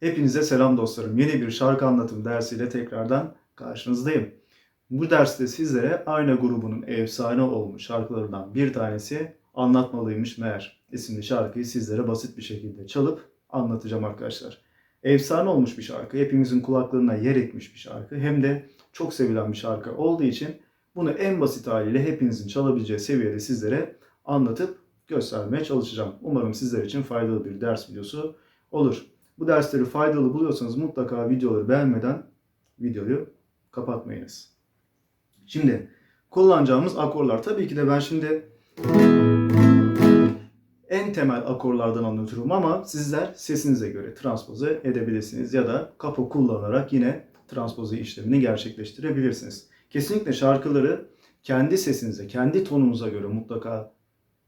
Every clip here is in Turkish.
Hepinize selam dostlarım. Yeni bir şarkı anlatım dersiyle tekrardan karşınızdayım. Bu derste sizlere Ayna grubunun efsane olmuş şarkılarından bir tanesi Anlatmalıymış Meğer isimli şarkıyı sizlere basit bir şekilde çalıp anlatacağım arkadaşlar. Efsane olmuş bir şarkı, hepimizin kulaklarına yer etmiş bir şarkı. Hem de çok sevilen bir şarkı olduğu için bunu en basit haliyle hepinizin çalabileceği seviyede sizlere anlatıp göstermeye çalışacağım. Umarım sizler için faydalı bir ders videosu olur. Bu dersleri faydalı buluyorsanız mutlaka videoları beğenmeden videoyu kapatmayınız. Şimdi kullanacağımız akorlar. Tabii ki de ben şimdi en temel akorlardan anlatıyorum ama sizler sesinize göre transpoze edebilirsiniz ya da kapı kullanarak yine transpoze işlemini gerçekleştirebilirsiniz. Kesinlikle şarkıları kendi sesinize, kendi tonunuza göre mutlaka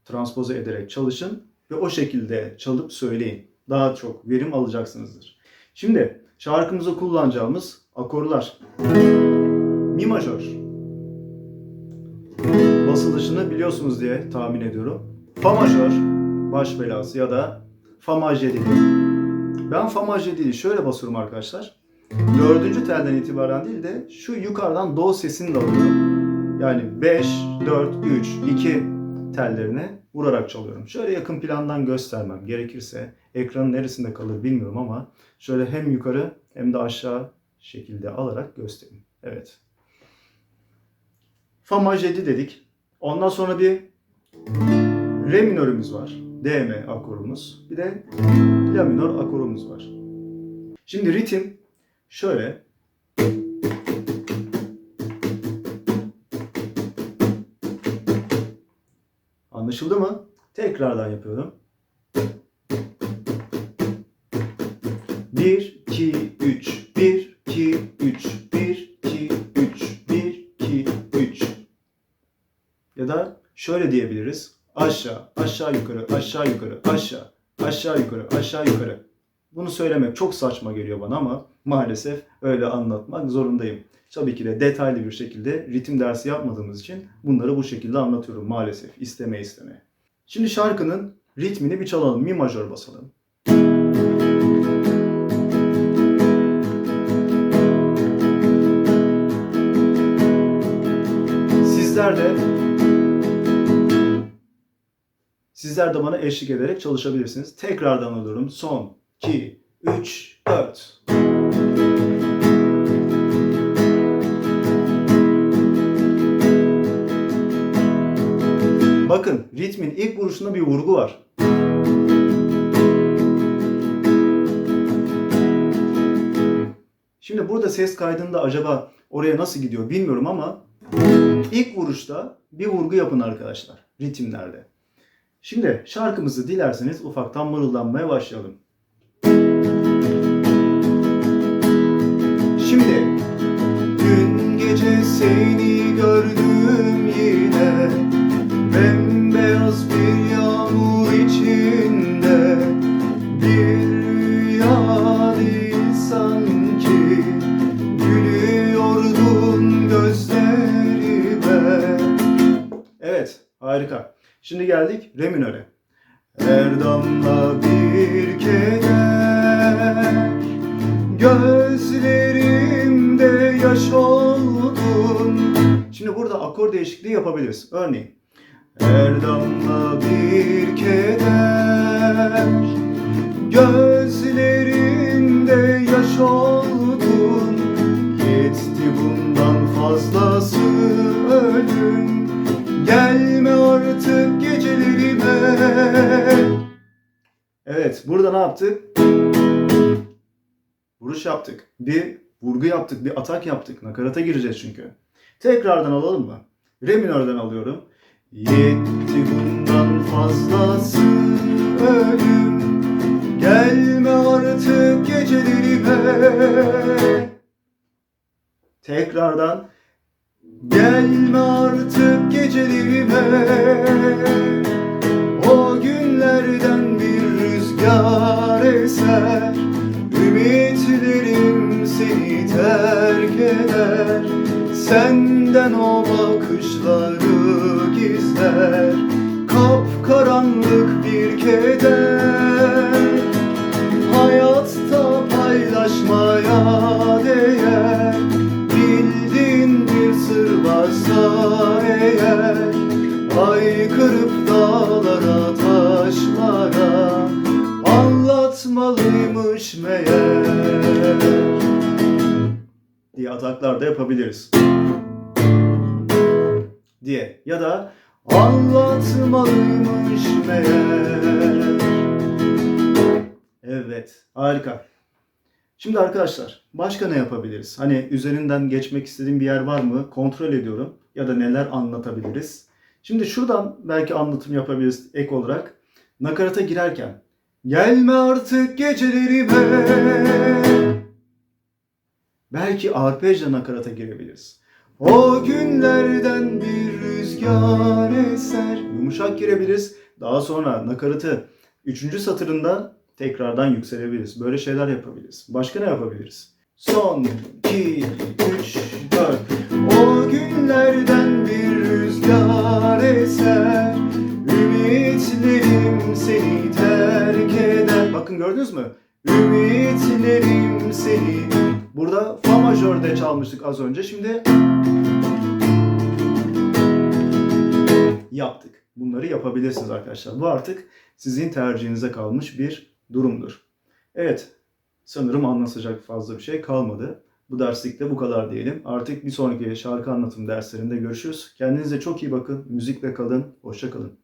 transpoze ederek çalışın ve o şekilde çalıp söyleyin. Daha çok verim alacaksınızdır. Şimdi şarkımızda kullanacağımız akorlar. Mi majör. Basılışını biliyorsunuz diye tahmin ediyorum. Fa majör, baş belası ya da fa majedili. Ben fa majedili şöyle basıyorum arkadaşlar. Dördüncü telden itibaren değil de şu yukarıdan do sesini de alıyorum. Yani 5, 4, 3, 2 tellerine vurarak çalıyorum. Şöyle yakın plandan göstermem gerekirse ekranın neresinde kalır bilmiyorum ama şöyle hem yukarı hem de aşağı şekilde alarak göstereyim. Evet. Fa majedi dedik. Ondan sonra bir re minörümüz var. D M akorumuz. Bir de la minör akorumuz var. Şimdi ritim şöyle. Anlaşıldı mı? Tekrardan yapıyorum. 1 2 3 1 2 3 1 2 3 1 2 3 Ya da şöyle diyebiliriz. Aşağı, aşağı yukarı, aşağı yukarı, aşağı, aşağı yukarı, aşağı yukarı. Bunu söylemek çok saçma geliyor bana ama maalesef öyle anlatmak zorundayım. Tabii ki de detaylı bir şekilde ritim dersi yapmadığımız için bunları bu şekilde anlatıyorum maalesef isteme isteme. Şimdi şarkının ritmini bir çalalım. Mi majör basalım. Sizler de Sizler de bana eşlik ederek çalışabilirsiniz. Tekrardan alıyorum. Son 2 3 4 Bakın ritmin ilk vuruşunda bir vurgu var. Şimdi burada ses kaydında acaba oraya nasıl gidiyor bilmiyorum ama ilk vuruşta bir vurgu yapın arkadaşlar ritimlerde. Şimdi şarkımızı dilerseniz ufaktan mırıldanmaya başlayalım. Şimdi Dün gece seni gördüm yine Bembeyaz bir yağmur içinde Bir rüya değil sanki Gülüyordun gözlerime Evet harika. Şimdi geldik re minöre. Her damla bir keder Gözlerimde yaş oldun Şimdi burada akor değişikliği yapabiliriz. Örneğin Her damla bir keder Gözlerinde yaş oldun Yetti bundan fazlası ölüm Gelme artık gecelerime Evet burada ne yaptık? Vuruş yaptık. Bir vurgu yaptık, bir atak yaptık. Nakarata gireceğiz çünkü. Tekrardan alalım mı? Re minörden alıyorum. Yetti bundan fazlası ölüm. Gelme artık gecelerime Tekrardan Gelme artık gecelerime O günlerden bir rüzgar eser Ümitlerim seni terk eder. Senden o gözler Kapkaranlık bir keder. Hayatta paylaşmaya değer Bildiğin bir sır varsa eğer Aykırıp dağlara taşlara Anlatmalıymış meğer. Diye ataklar da yapabiliriz. Diye ya da anlatmalıymış meğer. Evet, harika. Şimdi arkadaşlar, başka ne yapabiliriz? Hani üzerinden geçmek istediğim bir yer var mı? Kontrol ediyorum. Ya da neler anlatabiliriz? Şimdi şuradan belki anlatım yapabiliriz ek olarak. Nakarata girerken. Gelme artık gecelerime. Belki arpejle nakarata girebiliriz. O günlerden bir rüzgar eser. Yumuşak girebiliriz. Daha sonra nakaratı üçüncü satırında tekrardan yükselebiliriz. Böyle şeyler yapabiliriz. Başka ne yapabiliriz? Son, iki, üç, dört. O günlerden bir rüzgar eser. Ümitlerim seni terk eder. Bakın gördünüz mü? Ümitlerim seni. Burada fa majörde çalmıştık az önce. Şimdi yaptık. Bunları yapabilirsiniz arkadaşlar. Bu artık sizin tercihinize kalmış bir durumdur. Evet, sanırım anlatacak fazla bir şey kalmadı. Bu derslikte bu kadar diyelim. Artık bir sonraki şarkı anlatım derslerinde görüşürüz. Kendinize çok iyi bakın. Müzikle kalın. Hoşça kalın.